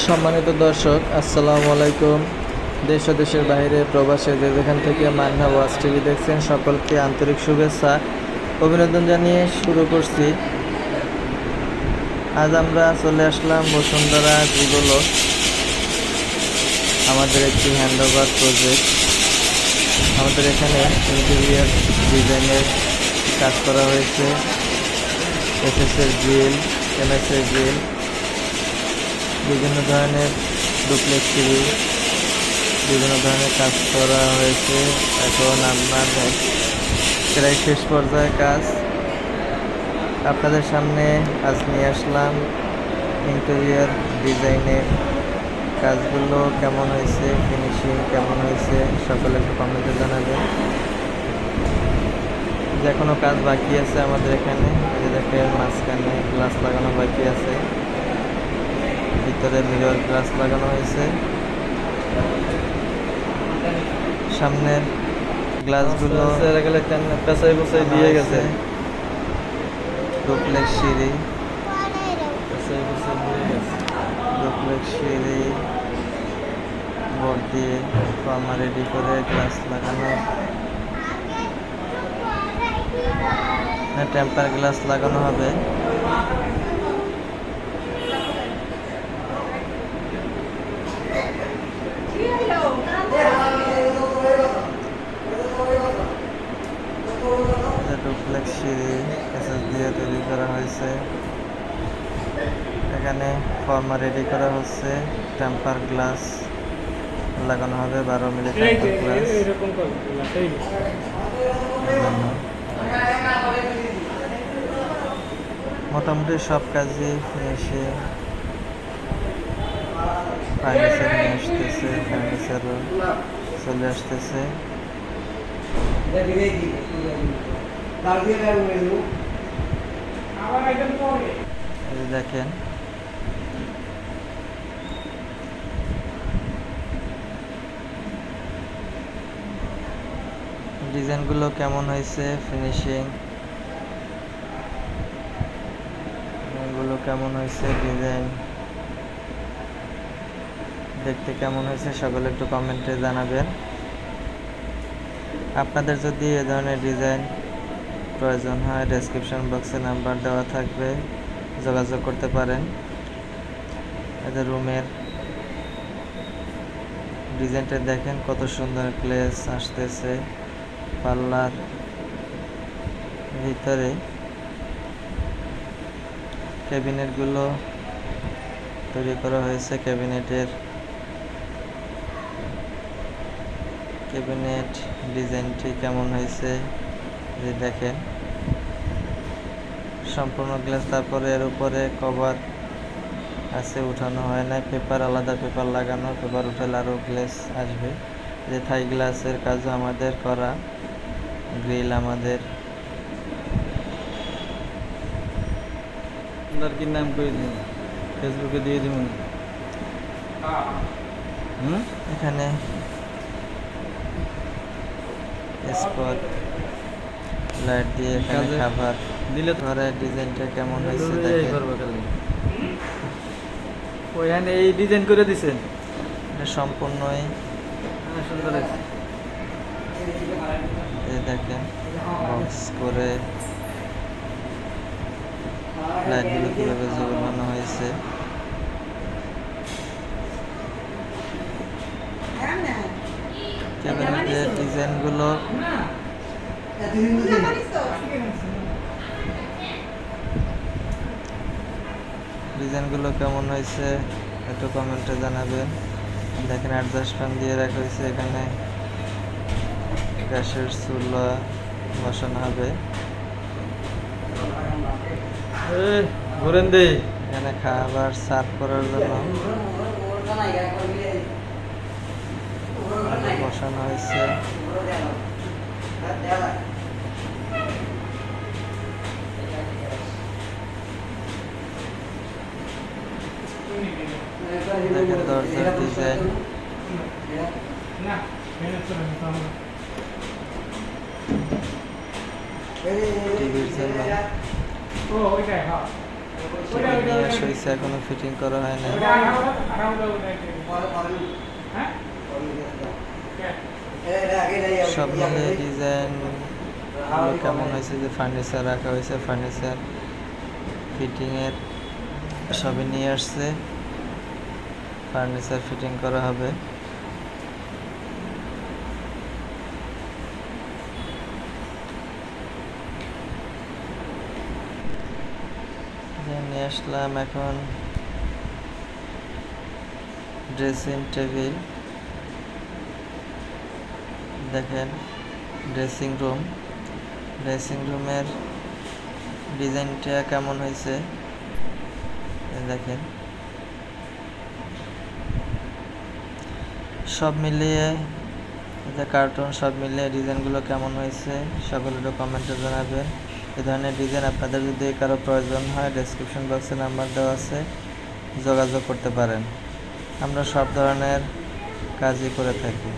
সম্মানিত দর্শক, আসসালামু আলাইকুম। দেশ ও দেশের বাইরে প্রবাসে যে যেখান থেকে মান্না ওয়াচ টিভি দেখছেন, সকলকে আন্তরিক শুভেচ্ছা, অভিনন্দন জানিয়ে শুরু করছি। আজ আমরা চলে আসলাম বসুন্ধরা জিগুলো আমাদের একটি হ্যান্ডওভার প্রজেক্ট আমাদের এখানে ইন্টেরিয়ার ডিজাইনের কাজ করা হয়েছে এসএসের গ্রিল এমএসের গ্রিল বিভিন্ন ধরনের ডুপ্লেক্স টিভি বিভিন্ন ধরনের কাজ করা হয়েছে। এখন আপনার প্রায় শেষ পর্যায়ে কাজ। আপনাদের সামনে আজ নিয়ে আসলাম ইন্টেরিয়ার ডিজাইনের কাজগুলো কেমন হয়েছে ফিনিশিং কেমন হয়েছে, সকলে একটু কমেন্টে জানাবেন। যে কোনো কাজ বাকি আছে আমাদের এখানে যে মাঝখানে গ্লাস লাগানো বাকি আছে। ভিতরে মিরর গ্লাস লাগানো হয়েছে। সামনের গ্লাসগুলো পেঁচাই পেঁচাই দিয়ে গেছে। সিঁড়ি। পেঁচাই পেঁচাই দিয়ে গেছে। ডুপ্লেক্স সিঁড়ি। বোর্ড দিয়ে ফার্মা রেডি করে গ্লাস লাগানো। টেম্পার গ্লাস লাগানো হবে ডুপ্লেক্স সিঁড়ি এসএস দিয়ে তৈরি করা হয়েছে এখানে ফর্মা রেডি করা হচ্ছে টেম্পার গ্লাস লাগানো হবে বারো মিলি টেম্পার গ্লাস মোটামুটি সব কাজই ফিনিশিং ফার্নিচার নিয়ে আসতেছে ফার্নিচারও চলে আসতেছে। এই দেখেন। ডিজাইনগুলো কেমন হয়েছে ফিনিশিংগুলো কেমন হয়েছে ডিজাইন দেখতে কেমন হয়েছে, সকলে একটু কমেন্টে জানাবেন। আপনাদের যদি এ ধরনের ডিজাইন প্রয়োজন হয় ডেসক্রিপশন বক্সে নাম্বার দেওয়া থাকবে। যোগাযোগ করতে পারেন। এদের রুমের ডিজাইনটা দেখেন, কত সুন্দর প্লেস আসতেছে পাল্লার ভিতরে। ক্যাবিনেটগুলো তৈরি করা হয়েছে, ক্যাবিনেটের ক্যাবিনেট ডিজাইনটি কেমন হয়েছে দেখেন। সম্পূর্ণ গ্লাস তারপরে এর উপরে কভার আছে উঠানো হয় না পেপার আলাদা পেপার লাগানো পেপার উঠালে আরও গ্লাস আসবে। যে থাই গ্লাসের কাজও আমাদের করা গ্রিল আমাদের। আপনার কি নাম করে দিন? ফেসবুকে দিয়ে দিব হুম? এখানে স্পট লাইট দিয়ে এখানে খাবার দিলে তো ঘরের ডিজাইনটা কেমন হয়েছে দেখেন। করব খালি। ওইখানে এই ডিজাইন করে দিছেন সম্পূর্ণই হ্যাঁ, সুন্দর হয়েছে। এই দেখেন বক্স করে লাইটগুলো কীভাবে ঝুলানো হয়েছে। ক্যাবিনেটের ডিজাইনগুলো ডিজাইনগুলো কেমন হয়েছে একটু কমেন্টে জানাবেন। দেখেন অ্যাডজাস্ট ফ্যান দিয়ে রাখা হয়েছে এখানে গ্যাসের চুলা বসানো হবে। এখানে খাবার সার্ভ করার জন্য বসানো হয়েছে। দেখেন দরজার ডিজাইন এখনও ফিটিং করা হয় না। সব মিলে ডিজাইন কেমন হয়েছে যে ফার্নিচার রাখা হয়েছে ফার্নিচার ফিটিংয়ের সবই নিয়ে আসছে। ফার্নিচার ফিটিং করা হবে। নিয়ে আসলাম এখন ড্রেসিং টেবিল দেখেন ড্রেসিং রুম ড্রেসিং রুমের ডিজাইনটা কেমন হয়েছে? দেখেন। সব মিলিয়ে যে কার্টুন সব মিলিয়ে ডিজাইনগুলো কেমন হয়েছে, সকলে একটু কমেন্টে জানাবেন। এ ধরনের ডিজাইন আপনাদের যদি কারও প্রয়োজন হয় ডেসক্রিপশন বক্সে নাম্বার দেওয়া আছে, যোগাযোগ করতে পারেন। আমরা সব ধরনের কাজই করে থাকি।